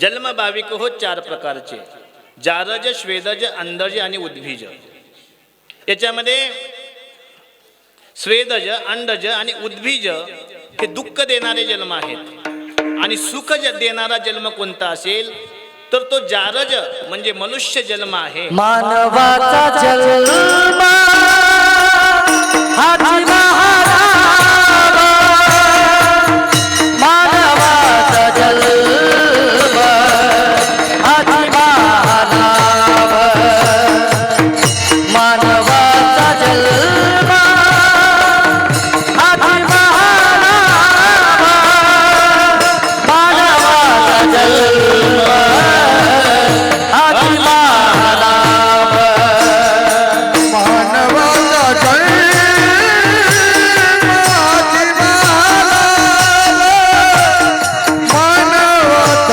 जन्म भाविक हो चार प्रकारचे. जारज श्वेदज अंडज आणि उद्भिज याच्यामध्ये स्वेदज अंडज आणि उद्भिज हे दुःख देणारे जन्म आहेत. आणि सुख देणारा जन्म कोणता असेल? तर तो जारज म्हणजे मनुष्य जन्म आहे. मानवाचा जन्म मानवाचा जल